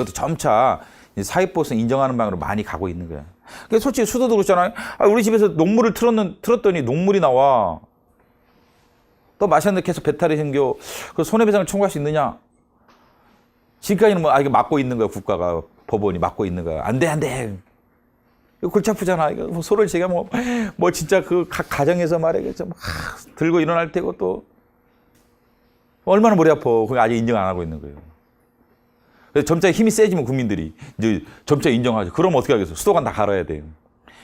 이것도 점차 사회보수 인정하는 방향으로 많이 가고 있는 거야. 그러니까 솔직히 수도도 그렇잖아요. 아, 우리 집에서 녹물을 틀었는, 틀었더니 녹물이 나와. 또 마셨는데 계속 배탈이 생겨. 그 손해배상을 청구할 수 있느냐? 지금까지는 뭐, 아, 이거 막고 있는 거야, 국가가. 법원이 막고 있는 거야. 안 돼, 안 돼. 이거 골치 아프잖아. 이거 뭐 소를 제가 뭐, 뭐 진짜 그각 가정에서 말이겠죠. 막 들고 일어날 테고 또 얼마나 머리 아파. 그거 아직 인정 안 하고 있는 거예요. 점차 힘이 세지면 국민들이 이제 점차 인정하죠. 그럼 어떻게 하겠어? 수도관 다 갈아야 돼요.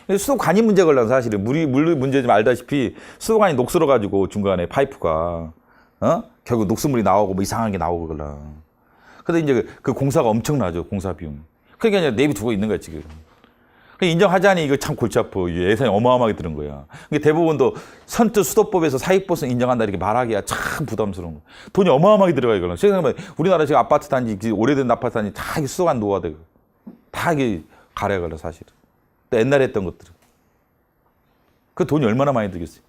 수도관이 문제가 걸려 사실은 물이 물 문제 좀 알다시피 수도관이 녹슬어 가지고 중간에 파이프가 어 결국 녹수물이 나오고 뭐 이상한 게 나오고 그러. 근데 이제 그, 그 공사가 엄청나죠 공사 비용. 그러니까 이제 내비 두고 있는 거야 지금. 그러니까 인정하자니 이거 참 골치 아파. 예산이 어마어마하게 드는 거야. 그게 대부분도 선뜻 수도법에서 사익보수 인정한다 이렇게 말하기가 참 부담스러운 거야. 돈이 어마어마하게 들어가 이거는. 생각해보면 우리나라 지금 아파트 단지 그 오래된 아파트 단지 다 이게 수도관 노화되고 다 이게 가래 걸려 사실은. 또 옛날에 했던 것들은. 그 돈이 얼마나 많이 들겠어요.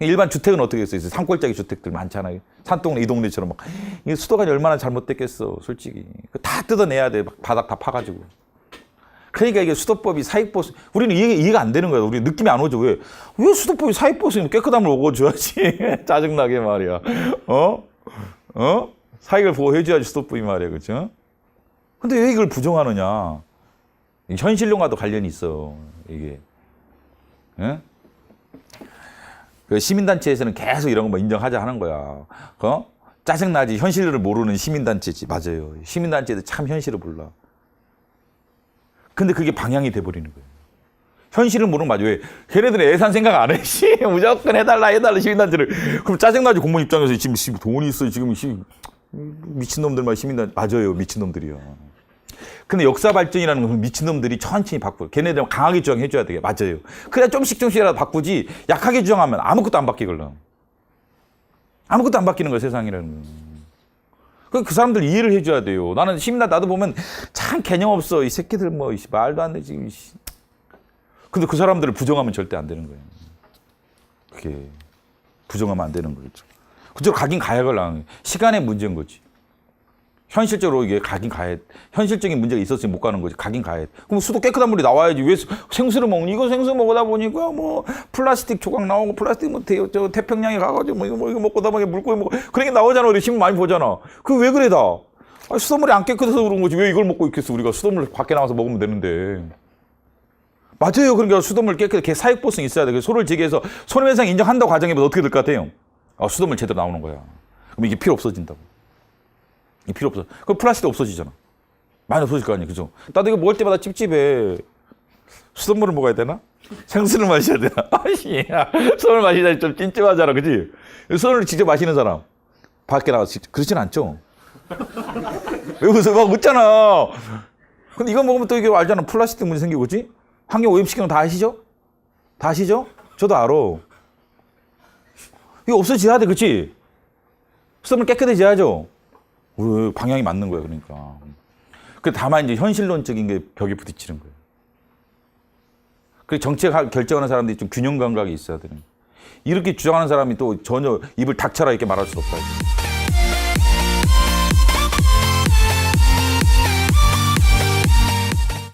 일반 주택은 어떻게 했어요? 산골짜기 주택들 많잖아요. 산동네 이 동네처럼 막 이게 수도관이 얼마나 잘못됐겠어, 솔직히. 그다 뜯어내야 돼, 막 바닥 다 파가지고. 그러니까 이게 수도법이 사익보수 우리는 이해, 이해가 안 되는 거야. 우리 느낌이 안 오죠. 왜? 왜 수도법이 사익보수면 깨끗함을 먹어줘야지. 짜증나게 말이야. 어? 어? 사익을 보호해줘야지 수도법이 말이야. 그죠? 근데 왜 이걸 부정하느냐? 현실론과도 관련이 있어. 이게. 예? 그 시민단체에서는 계속 이런 거뭐 인정하자 하는 거야. 어? 짜증나지. 현실을 모르는 시민단체지. 맞아요. 시민단체도 참 현실을 몰라. 근데 그게 방향이 돼버리는 거예요. 현실을 모르는 맞아. 왜? 걔네들은 예산 생각 안 해. 씨, 무조건 해달라, 해달라, 시민단체를. 그럼 짜증나지, 공무원 입장에서 지금 씨, 돈이 있어. 지금 씨, 미친놈들만 시민단, 맞아요. 미친놈들이요. 근데 역사 발전이라는 것은 미친놈들이 천천히 바꿔요. 걔네들 강하게 주장해줘야 돼요. 맞아요. 그래야 좀씩 좀씩이라도 바꾸지, 약하게 주장하면 아무것도 안 바뀌걸라. 아무것도 안 바뀌는 거야, 세상이라는 건. 그, 그 사람들 이해를 해줘야 돼요. 나는 시민단 나도 보면 참 개념 없어. 이 새끼들 뭐, 이씨, 말도 안 되지. 이씨. 근데 그 사람들을 부정하면 절대 안 되는 거예요. 그게 부정하면 안 되는 거죠. 그쪽으로 가긴 가야 걸라. 시간의 문제인 거지. 현실적으로 이게 가긴 가야 현실적인 문제가 있었으니 못 가는 거지. 가긴 가야 돼. 그럼 수도 깨끗한 물이 나와야지. 왜 생수를 먹니? 이거 생수 먹다 보니까 뭐 플라스틱 조각 나오고 플라스틱 뭐 태, 저 태평양에 가가지고 뭐 이거, 뭐 이거 먹고 다 보니 물고기 먹고 그런 게 나오잖아. 우리 신문 많이 보잖아. 그 왜 그래 다? 아, 수돗물이 안 깨끗해서 그런 거지. 왜 이걸 먹고 있겠어? 우리가 수돗물 밖에 나와서 먹으면 되는데. 맞아요. 그러니까 수돗물 깨끗하게 사익보증이 있어야 돼. 소를 지게해서 손해배상 인정한다고 가정해보면 어떻게 될 것 같아요? 아, 수돗물 제대로 나오는 거야. 그럼 이게 필요 없어진다고. 이 필요 없어. 그럼 플라스틱 없어지잖아. 많이 없어질 거 아니야, 그죠? 나도 이거 먹을 때마다 찝찝해. 수돗물을 먹어야 되나? 생수를 마셔야 되나? 아씨, 야, 수돗물 마시다 좀 찜찜하잖아, 그지? 수돗물 직접 마시는 사람 밖에 나가서 그렇진 않죠? 왜 웃어? 막 웃잖아. 근데 이거 먹으면 또 이게 알잖아. 플라스틱 문제 생기고, 그지? 환경 오염시키는 거 다 아시죠? 다 아시죠? 저도 알아. 이거 없어져야 돼, 그치? 수돗물 깨끗해져야죠. 우리 방향이 맞는 거예요, 그러니까. 그 다만 이제 현실론적인 게 벽에 부딪히는 거예요. 그 정책 결정하는 사람들이 좀 균형 감각이 있어야 되는. 이렇게 주장하는 사람이 또 전혀 입을 닥쳐라 이렇게 말할 수 없다. 이거.